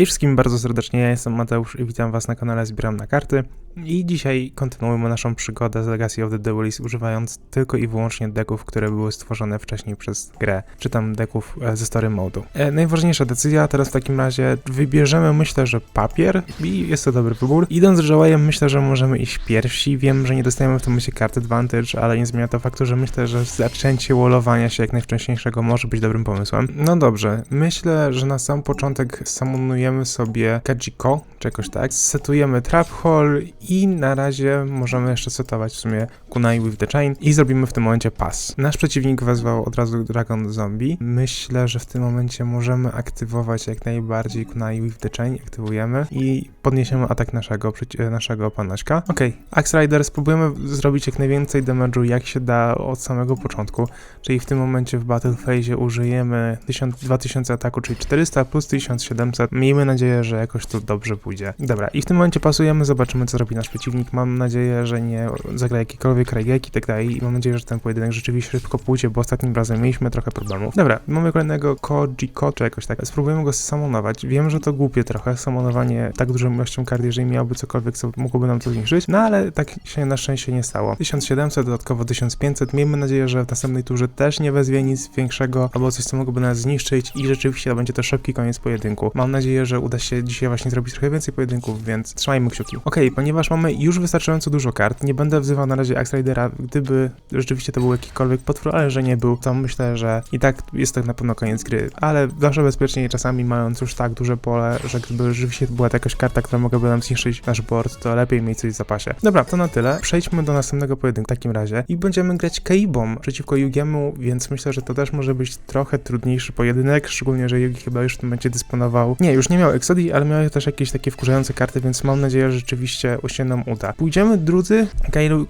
Hej wszystkim bardzo serdecznie, ja jestem Mateusz i witam was na kanale Zbieram na karty. I dzisiaj kontynuujemy naszą przygodę z Legacy of the Duelist używając tylko i wyłącznie deków, które były stworzone wcześniej przez grę, czy tam deków e, ze story modu. E, najważniejsza decyzja teraz w takim razie wybierzemy myślę, że papier i jest to dobry wybór. Idąc Joe'em myślę, że możemy iść pierwsi. Wiem, że nie dostajemy w tym momencie karty advantage, ale nie zmienia to faktu, że myślę, że zaczęcie wallowania się jak najwcześniejszego może być dobrym pomysłem. No dobrze, myślę, że na sam początek samonujemy sobie Kajiko, czy jakoś tak. Setujemy Trap Hole i na razie możemy jeszcze setować w sumie Kunai with the Chain i zrobimy w tym momencie pas. Nasz przeciwnik wezwał od razu Dragon Zombie. Myślę, że w tym momencie możemy aktywować jak najbardziej Kunai with the Chain, aktywujemy i podniesiemy atak naszego, przeci- naszego panośka. Okej, Axe Rider spróbujemy zrobić jak najwięcej damage'u jak się da od samego początku, czyli w tym momencie w Battle Phase użyjemy 1000, 2000 ataku, czyli 400 plus 1700. Miejmy nadzieję, że jakoś to dobrze pójdzie. Dobra, i w tym momencie pasujemy, zobaczymy co robi nasz przeciwnik. Mam nadzieję, że nie zagra jakikolwiek Raigeki i tak dalej i mam nadzieję, że ten pojedynek rzeczywiście szybko pójdzie, bo ostatnim razem mieliśmy trochę problemów. Dobra, mamy kolejnego Kojiko, czy jakoś tak. Spróbujemy go samonować. Wiem, że to głupie trochę, samonowanie tak dużą ilością kart, jeżeli miałoby cokolwiek, co mogłoby nam to zniszczyć, no ale tak się na szczęście nie stało. 1700, dodatkowo 1500. Miejmy nadzieję, że w następnej turze też nie wezwie nic większego, albo coś, co mogłoby nas zniszczyć i rzeczywiście to będzie to szybki koniec pojedynku. Mam nadzieję, że uda się dzisiaj właśnie zrobić trochę więcej pojedynków, więc trzymajmy kciuki. Okej, ponieważ mamy już wystarczająco dużo kart, nie będę wzywał na razie Axe Ridera, gdyby rzeczywiście to był jakikolwiek potwór, ale że nie był, to myślę, że i tak jest to na pewno koniec gry, ale zawsze bezpieczniej czasami mając już tak duże pole, że gdyby rzeczywiście była to jakaś karta, która mogłaby nam zniszczyć nasz board, to lepiej mieć coś w zapasie. Dobra, to na tyle. Przejdźmy do następnego pojedynku w takim razie i będziemy grać Keibą przeciwko Yugiemu, więc myślę, że to też może być trochę trudniejszy pojedynek, szczególnie, że Yugi chyba już w tym momencie dysponował. Nie, już nie miał Exodii, ale miał też jakieś takie wkurzające karty, więc mam nadzieję, że rzeczywiście się nam uda. Pójdziemy drudzy.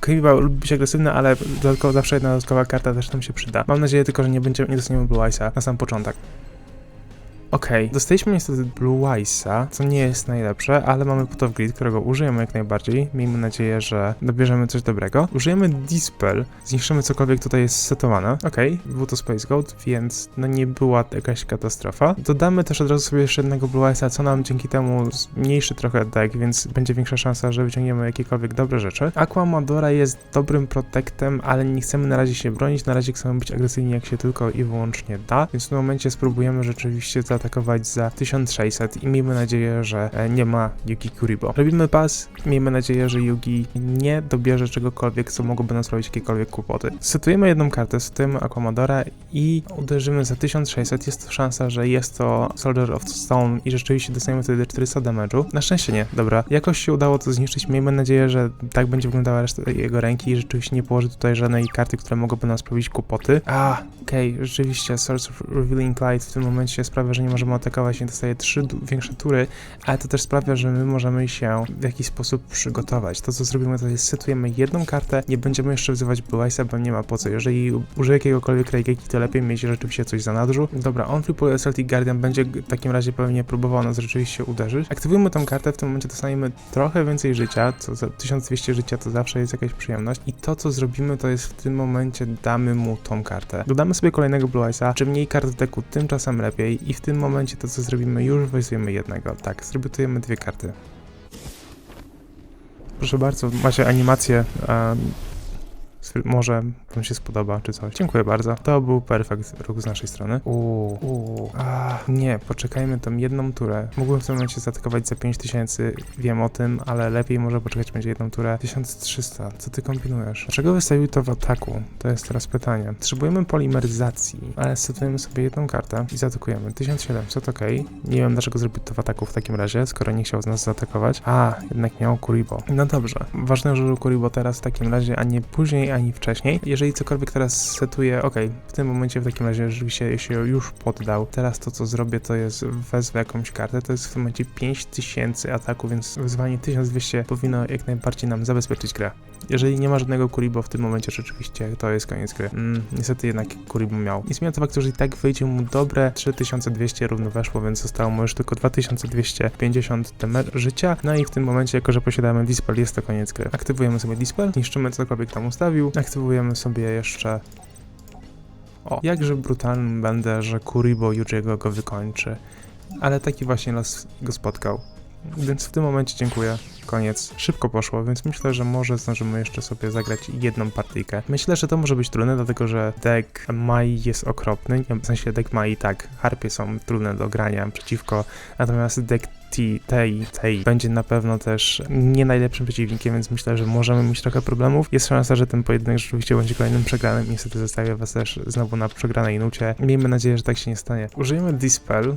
Keiba lubi być agresywny, ale dodatkowo zawsze jedna dodatkowa karta też nam się przyda. Mam nadzieję tylko, że nie będziemy, nie dostaniemy Blue Eyesa na sam początek. Okej, dostaliśmy niestety Blue Eyesa, co nie jest najlepsze, ale mamy Put of Grid, którego użyjemy jak najbardziej. Miejmy nadzieję, że dobierzemy coś dobrego. Użyjemy Dispel, zniszczymy cokolwiek tutaj jest setowane. Okej, był to Space Goat, więc no nie była jakaś katastrofa. Dodamy też od razu sobie jeszcze jednego Blue Eyesa, co nam dzięki temu zmniejszy trochę deck, więc będzie większa szansa, że wyciągniemy jakiekolwiek dobre rzeczy. Aquamadora jest dobrym protektem, ale nie chcemy na razie się bronić, na razie chcemy być agresywni jak się tylko i wyłącznie da, więc w tym momencie spróbujemy rzeczywiście zaatakować za 1600 i miejmy nadzieję, że e, nie ma Yugi Kuribo. Robimy pas, miejmy nadzieję, że Yugi nie dobierze czegokolwiek, co mogłoby nam sprawić jakiekolwiek kłopoty. Setujemy jedną kartę, setujemy Aquamadora i uderzymy za 1600. Jest to szansa, że jest to Soldier of Stone i rzeczywiście dostaniemy wtedy 400 damage'u. Na szczęście nie, dobra. Jakoś się udało to zniszczyć, miejmy nadzieję, że tak będzie wyglądała reszta jego ręki i rzeczywiście nie położy tutaj żadnej karty, które mogłyby nam sprawić kłopoty. A, okej, rzeczywiście Source of Revealing Light w tym momencie sprawia, że nie możemy atakować, nie dostaje trzy większe tury, ale to też sprawia, że my możemy się w jakiś sposób przygotować. To, co zrobimy, to jest setujemy jedną kartę, nie będziemy jeszcze wzywać Eyesa, bo nie ma po co. Jeżeli użyję jakiegokolwiek Raigeki, to lepiej mieć rzeczywiście coś za nadrzu. Dobra, on Triple Celtic Guardian będzie w takim razie pewnie próbował nas rzeczywiście uderzyć. Aktywujemy tą kartę, w tym momencie dostaniemy trochę więcej życia, co za 1200 życia to zawsze jest jakaś przyjemność. I to, co zrobimy, to jest w tym momencie damy mu tą kartę. Dodamy sobie kolejnego Blue Eyesa, czym mniej kart w deku, tym czasem lepiej. I w tym momencie to, co zrobimy, już weźmiemy jednego. Tak, zrebytujemy dwie karty. Proszę bardzo, macie animację. stwier- może wam się spodoba, czy coś. Dziękuję bardzo. To był perfekt ruch z naszej strony. Uuu, uuu. Nie, poczekajmy tam jedną turę. Mógłbym w tym momencie zaatakować za 5000, wiem o tym, ale lepiej może poczekać będzie jedną turę. 1300, co ty kombinujesz? Dlaczego wystawił to w ataku? To jest teraz pytanie. Potrzebujemy polimeryzacji, ale setujemy sobie jedną kartę i zaatakujemy. 1700, ok. Nie wiem dlaczego zrobił to w ataku w takim razie, skoro nie chciał z nas zaatakować. A, jednak miał Kuribo. No dobrze. Ważne, że Kuribo teraz w takim razie, a nie później, ani wcześniej. Jeżeli cokolwiek teraz setuję, ok, w tym momencie w takim razie rzeczywiście się już poddał. Teraz to, co zrobię, to jest wezwę jakąś kartę. To jest w tym momencie 5000 ataku, więc wyzwanie 1200 powinno jak najbardziej nam zabezpieczyć grę. Jeżeli nie ma żadnego Kuribo w tym momencie, rzeczywiście to jest koniec gry. Mm, niestety jednak Kuribo miał. Nie zmienia to faktu, że i tak wyjdzie mu dobre 3200 równo weszło, więc zostało mu już tylko 2250 temer życia. No i w tym momencie, jako że posiadamy Dispel, jest to koniec gry. Aktywujemy sobie Dispel, niszczymy cokolwiek tam ustawił, aktywujemy sobie jeszcze O, jakże brutalnym będę, że Kuribo Yujiego go wykończy. ale taki właśnie los go spotkał. Więc w tym momencie dziękuję. Koniec. Szybko poszło, więc myślę, że może zdążymy jeszcze sobie zagrać jedną partyjkę. Myślę, że to może być trudne, dlatego że deck Mai jest okropny. W sensie deck Mai tak, harpie są trudne do grania przeciwko, natomiast deck tej, tej będzie na pewno też nie najlepszym przeciwnikiem, więc myślę, że możemy mieć trochę problemów. Jest szansa, że ten pojedynek rzeczywiście będzie kolejnym przegranym. Niestety zostawię was też znowu na przegranej nucie. Miejmy nadzieję, że tak się nie stanie. Użyjemy Dispel.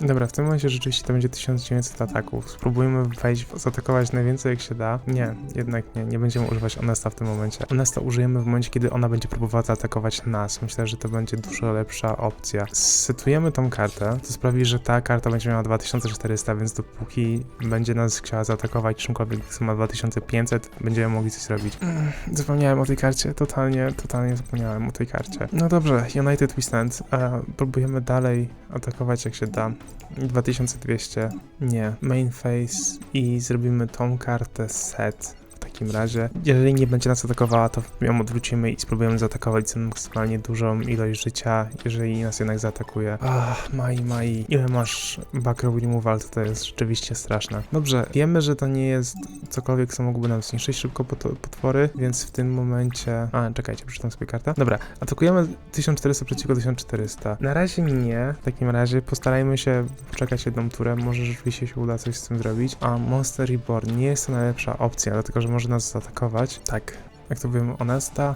Dobra, w tym momencie rzeczywiście to będzie 1900 ataków. Spróbujmy wejść, zaatakować najwięcej jak się da. Nie, jednak nie, nie będziemy używać Onesta w tym momencie. Onesta użyjemy w momencie, kiedy ona będzie próbowała zaatakować nas. Myślę, że to będzie dużo lepsza opcja. Setujemy tą kartę, to sprawi, że ta karta będzie miała 2400, więc dopóki będzie nas chciała zaatakować czymkolwiek, co ma 2500, będziemy mogli coś zrobić. Mm, Zapomniałem o tej karcie, totalnie, totalnie zapomniałem o tej karcie. No dobrze, United We Stand. E, próbujemy dalej atakować jak się da. 2200. Nie. Main face i zrobimy tą kartę set. Takim razie, jeżeli nie będzie nas atakowała, to ją odwrócimy i spróbujemy zaatakować za maksymalnie dużą ilość życia, jeżeli nas jednak zaatakuje. Ach, Mai, Mai, ile masz backrow removal, to to jest rzeczywiście straszne. Dobrze, wiemy, że to nie jest cokolwiek, co mogłoby nam zniszczyć szybko pot- potwory, więc w tym momencie... A, czekajcie, przeczytam sobie kartę. Dobra, atakujemy 1400 przeciwko 1400. Na razie nie, w takim razie postarajmy się poczekać jedną turę, może rzeczywiście się uda coś z tym zrobić. A Monster Reborn nie jest to najlepsza opcja, dlatego że może nas zaatakować. Tak, mówimy, Onesta,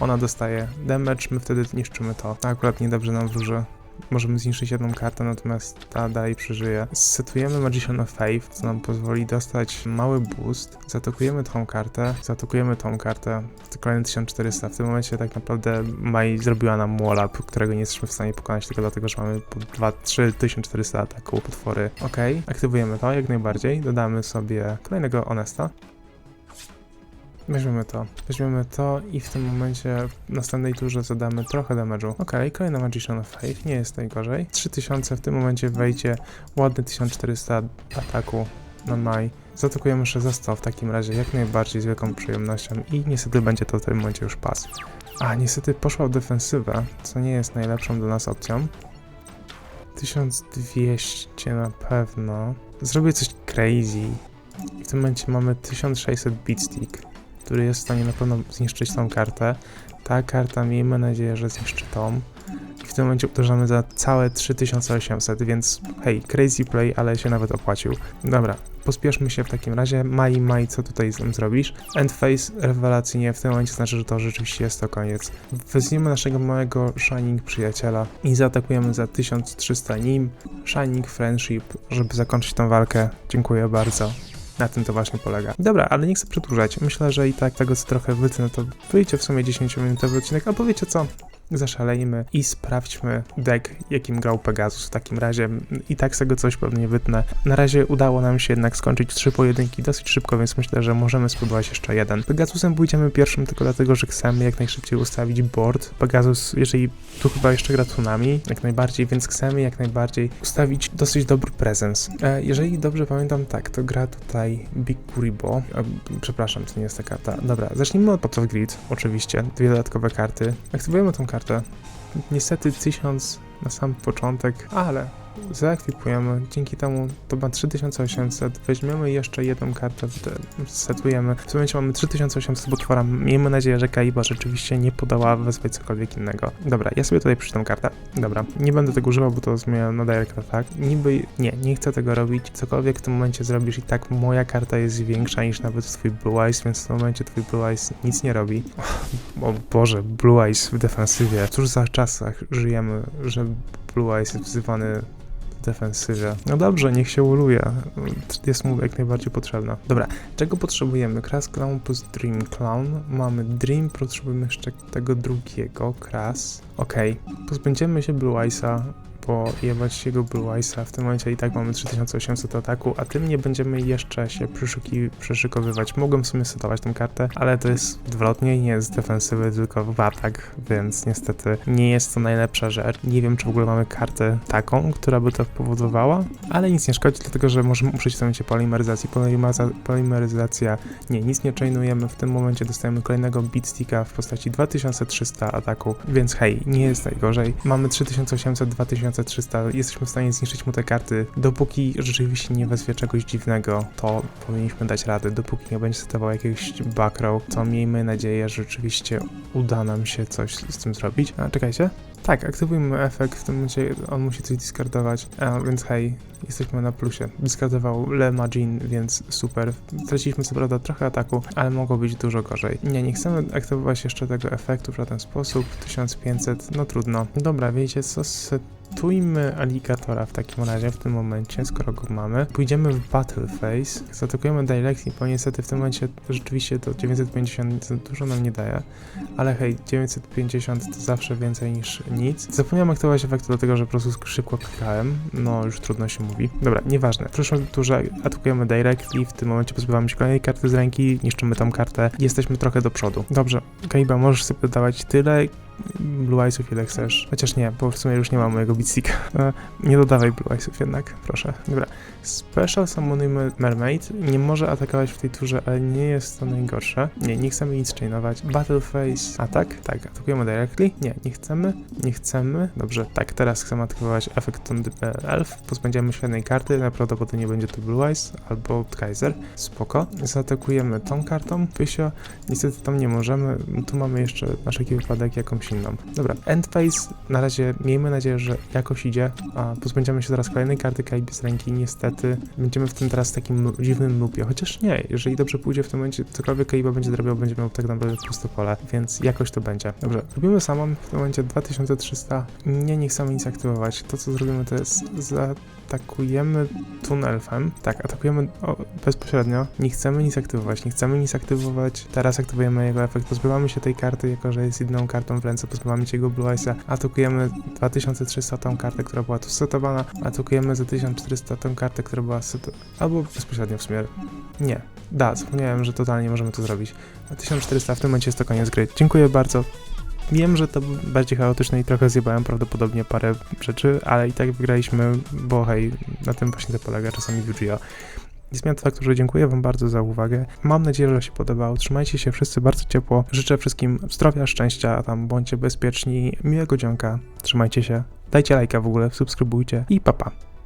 ona dostaje damage, my wtedy niszczymy to. Akurat niedobrze nam wróży. Możemy zniszczyć jedną kartę, natomiast ta dalej przeżyje. Setujemy Magician of Faith, co nam pozwoli dostać mały boost. Zaatakujemy tą kartę, zaatakujemy tą kartę, kolejne 1400. W tym momencie tak naprawdę Mai zrobiła nam wall-up, którego nie jesteśmy w stanie pokonać tylko dlatego, że mamy po 2-3 1400 ataku potwory. Ok, aktywujemy to jak najbardziej. Dodamy sobie kolejnego Onesta. Weźmiemy to, weźmiemy to i w tym momencie w następnej turze zadamy trochę damage'u. Ok, kolejna Magician of Faith, nie jest najgorzej. 3000 w tym momencie wejdzie, ładny 1400 ataku na maj. Zaatakujemy jeszcze za 100 w takim razie, jak najbardziej z wielką przyjemnością i niestety będzie to w tym momencie już pas. A, niestety poszła w defensywę, co nie jest najlepszą dla nas opcją. 1200 na pewno. Zrobię coś crazy. W tym momencie mamy 1600 beatstick który jest w stanie na pewno zniszczyć tą kartę. Ta karta, miejmy nadzieję, że zniszczy tą. I w tym momencie uderzamy za całe 3800, więc hej, crazy play, ale się nawet opłacił. Dobra, pospieszmy się w takim razie. Mai, Mai, co tutaj z tym zrobisz? End phase rewelacyjnie, w tym momencie znaczy, że to rzeczywiście jest to koniec. Weźmiemy naszego małego Shining przyjaciela i zaatakujemy za 1300 nim. Shining Friendship, żeby zakończyć tą walkę. Dziękuję bardzo. Na tym to właśnie polega. Dobra, ale nie chcę przedłużać. Myślę, że i tak tego co trochę wytnę, to wyjdzie w sumie 10-minutowy odcinek, albo wiecie co? Zaszalejmy i sprawdźmy deck, jakim grał Pegasus w takim razie. I tak z tego coś pewnie wytnę. Na razie udało nam się jednak skończyć trzy pojedynki dosyć szybko, więc myślę, że możemy spróbować jeszcze jeden. Pegasusem pójdziemy pierwszym tylko dlatego, że chcemy jak najszybciej ustawić board. Pegasus, jeżeli tu chyba jeszcze gra Tsunami, jak najbardziej, więc chcemy jak najbardziej ustawić dosyć dobry prezens. E, jeżeli dobrze pamiętam, tak, to gra tutaj Big Kuribo. E, przepraszam, to nie jest ta karta. Dobra, zacznijmy od Pot of Grid, oczywiście. Dwie dodatkowe karty. Aktywujemy tą kartę. Niestety 1000 na sam początek, ale zaekwipujemy. Dzięki temu to ma 3800. Weźmiemy jeszcze jedną kartę, setujemy. W tym momencie mamy 3800 potwora. Miejmy nadzieję, że Kaiba rzeczywiście nie podała wezwać cokolwiek innego. Dobra, ja sobie tutaj przeczytam kartę. Dobra, nie będę tego używał, bo to zmienia na direct attack. Niby, nie, nie chcę tego robić. Cokolwiek w tym momencie zrobisz i tak moja karta jest większa niż nawet twój Blue Eyes, więc w tym momencie twój Blue Eyes nic nie robi. O Boże, Blue Eyes w defensywie. Cóż za czasach żyjemy, że Blue Eyes jest wzywany defensywie. No dobrze, niech się uluje. Jest mu jak najbardziej potrzebna. Dobra, czego potrzebujemy? Kras Clown plus Dream Clown. Mamy Dream, potrzebujemy jeszcze tego drugiego, Kras. Okej, pozbędziemy się Blue Eyesa, bo jebać jego Blue Eyesa. W tym momencie i tak mamy 3800 ataku, a tym nie będziemy jeszcze się przyszyki, przyszykowywać. Mogłem w sumie setować tę kartę, ale to jest odwrotnie, nie jest defensywy, tylko w atak, więc niestety nie jest to najlepsza rzecz. Nie wiem, czy w ogóle mamy kartę taką, która by to powodowała, ale nic nie szkodzi, dlatego że możemy użyć w tym momencie polimeryzacji. Polimaza, polimeryzacja, nie, nic nie chainujemy. W tym momencie dostajemy kolejnego beatsticka w postaci 2300 ataku, więc hej, nie jest najgorzej. Mamy 3800, 2300 2300 jesteśmy w stanie zniszczyć mu te karty. Dopóki rzeczywiście nie wezwie czegoś dziwnego, to powinniśmy dać radę. Dopóki nie będzie setował jakiegoś backrow, to miejmy nadzieję, że rzeczywiście uda nam się coś z tym zrobić. A czekajcie. Tak, aktywujmy efekt, w tym momencie on musi coś discardować, a, więc hej, jesteśmy na plusie. Discardował Le Magin, więc super. Traciliśmy co prawda trochę ataku, ale mogło być dużo gorzej. Nie, nie chcemy aktywować jeszcze tego efektu w żaden sposób. 1500, no trudno. Dobra, wiecie co, setujmy aligatora w takim razie w tym momencie, skoro go mamy. Pójdziemy w Battle Phase, zaatakujemy Directly, bo niestety w tym momencie rzeczywiście to 950 za dużo nam nie daje, ale hej, 950 to zawsze więcej niż nic. Zapomniałem aktywować efektu, dlatego że po prostu szybko klikałem, no już trudno się mówi. Dobra, nieważne. W przyszłym turze atakujemy Directly, w tym momencie pozbywamy się kolejnej karty z ręki, niszczymy tą kartę jesteśmy trochę do przodu. Dobrze, Kaiba, możesz sobie dawać tyle Blue Eyesów ile chcesz. Chociaż nie, bo w sumie już nie mam mojego Beatsticka. E, Nie dodawaj Blue Eyesów jednak, proszę. Dobra. Special Summonujmy Mermaid. Nie może atakować w tej turze, ale nie jest to najgorsze. Nie, nie chcemy nic chainować. Battle Phase. Atak? Tak. Atakujemy directly? Nie, nie chcemy. Nie chcemy. Dobrze, tak, teraz chcemy atakować efekt Elf. Pozbędziemy się jednej karty. Najprawdopodobniej będzie to Blue Eyes albo Kaiser. Spoko. Zaatakujemy tą kartą. Pysio. Niestety tam nie możemy. Tu mamy jeszcze na wszelki wypadek jakąś inną. Dobra, end phase. Na razie miejmy nadzieję, że jakoś idzie. A pozbędziemy się zaraz kolejnej karty Kaiby z ręki. Niestety będziemy w tym teraz takim dziwnym lupie. Chociaż nie, jeżeli dobrze pójdzie w tym momencie, cokolwiek Kaiba będzie zrobił, będzie miał tak naprawdę puste pole, więc jakoś to będzie. Dobrze, robimy samą w tym momencie 2300. Nie, nie chcemy nic aktywować. To co zrobimy to jest zaatakujemy tunelfem. Tak, atakujemy o, bezpośrednio. Nie chcemy nic aktywować, nie chcemy nic aktywować. Teraz aktywujemy jego efekt, pozbywamy się tej karty, jako że jest jedną kartą w ręce, pozbywamy się Blue Eyesa. Atakujemy 2300 tą kartę, która była tu setowana. Atakujemy za 1400 tą kartę, która była setowana. Albo bezpośrednio w sumie. Nie. Da, zapomniałem, że totalnie możemy to zrobić. Na 1400 w tym momencie jest to koniec gry. Dziękuję bardzo. Wiem, że to bardziej chaotyczne i trochę zjebałem prawdopodobnie parę rzeczy, ale i tak wygraliśmy, bo hej, na tym właśnie to polega czasami WGO. Nie zmienia to faktu, że dziękuję Wam bardzo za uwagę. Mam nadzieję, że się podobało. Trzymajcie się wszyscy bardzo ciepło. Życzę wszystkim zdrowia, szczęścia, a tam bądźcie bezpieczni. Miłego dzionka. Trzymajcie się. Dajcie lajka w ogóle, subskrybujcie i papa. Pa.